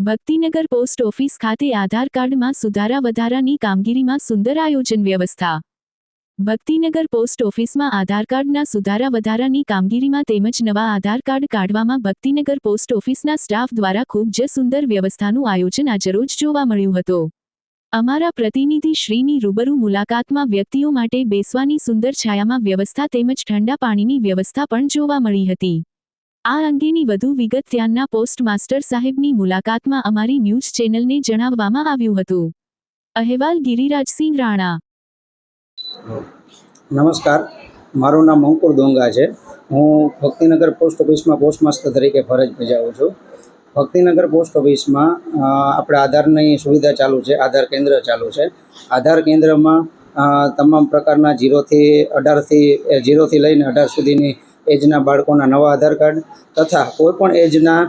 Bhaktinagar post office ખાતે આધાર કાર્ડમાં સુધારા વધારાની કામગીરીમાં સુંદર આયોજન વ્યવસ્થા. ભક્તિનગર પોસ્ટ ઓફિસમાં આધાર કાર્ડના સુધારા વધારાની કામગીરીમાં તેમજ નવા આધાર કાર્ડ કાઢવામાં ભક્તિનગર પોસ્ટ ઓફિસના સ્ટાફ દ્વારા ખૂબ જ સુંદર વ્યવસ્થાનું આયોજન આજરોજ જોવા મળ્યું હતું. અમારા પ્રતિનિધિ શ્રીની રૂબરૂ મુલાકાતમાં વ્યક્તિઓ માટે બેસવાની સુંદર છાયામાં વ્યવસ્થા તેમજ ઠંડા પાણીની વ્યવસ્થા પણ જોવા મળી હતી. આ અંગેની વધુ વિગત ત્યાંના પોસ્ટ માસ્ટર સાહેબની મુલાકાતમાં અમારી ન્યૂઝ ચેનલને જણાવવામાં આવ્યું હતું. અહેવાલ ગિરિરાજસિંહ રાણા. નમસ્કાર. મારું નામ અંકુર ડોંગા છે. હું ભક્તિનગર પોસ્ટ ઓફિસમાં પોસ્ટમાસ્ટર તરીકે ફરજ બજાવું છું. ભક્તિનગર પોસ્ટ ઓફિસમાં આપણે આધારની સુવિધા ચાલુ છે, આધાર કેન્દ્ર ચાલુ છે. આધાર કેન્દ્રમાં તમામ પ્રકારના જીરોથી અઢારથી જીરોથી લઈને અઢાર સુધીની એજના બાળકોના નવા આધાર કાર્ડ તથા કોઈપણ એજના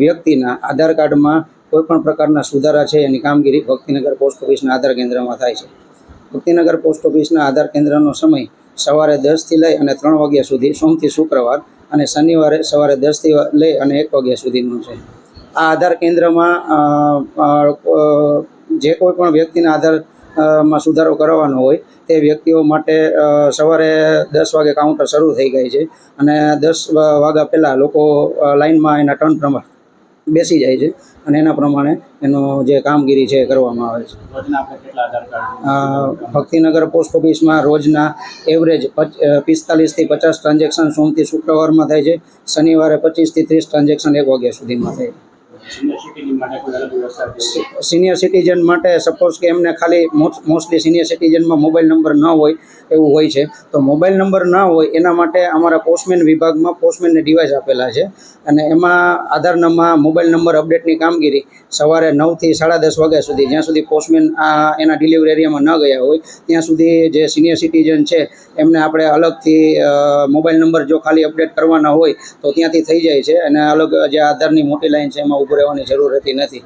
વ્યક્તિના આધાર કાર્ડમાં કોઈપણ પ્રકારના સુધારા છે એની કામગીરી ભક્તિનગર પોસ્ટ ઓફિસના આધાર કેન્દ્રમાં થાય છે. ભક્તિનગર પોસ્ટ ઓફિસના આધાર કેન્દ્રનો સમય સવારે દસથી લઈ અને ત્રણ વાગ્યા સુધી સોમથી શુક્રવાર અને શનિવારે સવારે દસથી લઈ અને એક વાગ્યા સુધીનું છે. આ આધાર કેન્દ્રમાં જે કોઈ પણ વ્યક્તિના આધાર માં સુધારો કરવાનો હોય તે વ્યક્તિઓ માટે સવારે દસ વાગે કાઉન્ટર શરૂ થઈ ગઈ છે અને દસ વાગ્યા પહેલાં લોકો લાઇનમાં એના ટર્ન પ્રમાણે બેસી જાય છે અને એના પ્રમાણે એનો જે કામગીરી છે એ કરવામાં આવે છે. ભક્તિનગર પોસ્ટ ઓફિસમાં રોજના એવરેજ પિસ્તાલીસથી પચાસ ટ્રાન્ઝેક્શન સોમથી શુક્રવારમાં થાય છે શનિવારે પચીસથી ત્રીસ ટ્રાન્ઝેક્શન એક વાગ્યા સુધીમાં થાય છે. સિનિયર સિટીઝન માટે સપોઝ કે એમને ખાલી મોસ્ટલી સિનિયર સિટીઝનમાં મોબાઈલ નંબર ન હોય, એવું હોય છે. તો મોબાઈલ નંબર ના હોય, એના માટે અમારા પોસ્ટમેન વિભાગમાં પોસ્ટમેનને ડિવાઇસ આપેલા છે. અને એમાં આધારનામાં મોબાઈલ નંબર અપડેટની કામગીરી સવારે નવથી સાડા દસ વાગ્યા સુધી, જ્યાં સુધી પોસ્ટમેન આ, એના ડિલિવરી એરિયામાં ન ગયા હોય, ત્યાં સુધી જે સિનિયર સિટીઝન છે, એમને આપણે અલગથી મોબાઈલ નંબર જો ખાલી અપડેટ કરવાના હોય, તો ત્યાંથી થઈ જાય છે. અને અલગ જે આધારની મોટી લાઈન છે, એમાં ઊભું રહેવાની જરૂર રહેતી નથી.